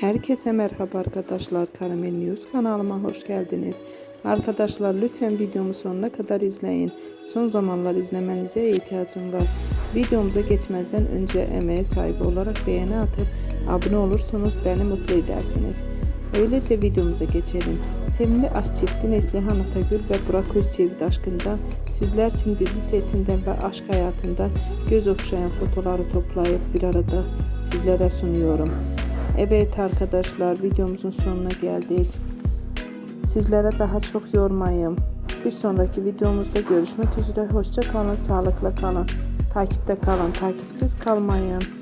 Herkese merhaba arkadaşlar. Karamel News kanalıma hoş geldiniz. Arkadaşlar lütfen videomu sonuna kadar izleyin. Son zamanlar izlemenize ihtiyacım var. Videomuza geçmeden önce emeğe sahibi olarak beğeni atıp abone olursanız beni mutlu edersiniz. Öyleyse videomuza geçelim. Sevimli aşk çifti Neslihan Atagül ve Burak Özçivit aşkından sizler için dizi setinden ve aşk hayatından göz okşayan fotoğrafları toplayıp bir arada sizlere sunuyorum. Evet arkadaşlar videomuzun sonuna geldik. Sizlere daha çok yormayayım. Bir sonraki videomuzda görüşmek üzere. Hoşça kalın, sağlıkla kalın. Takipte kalın, takipsiz kalmayın.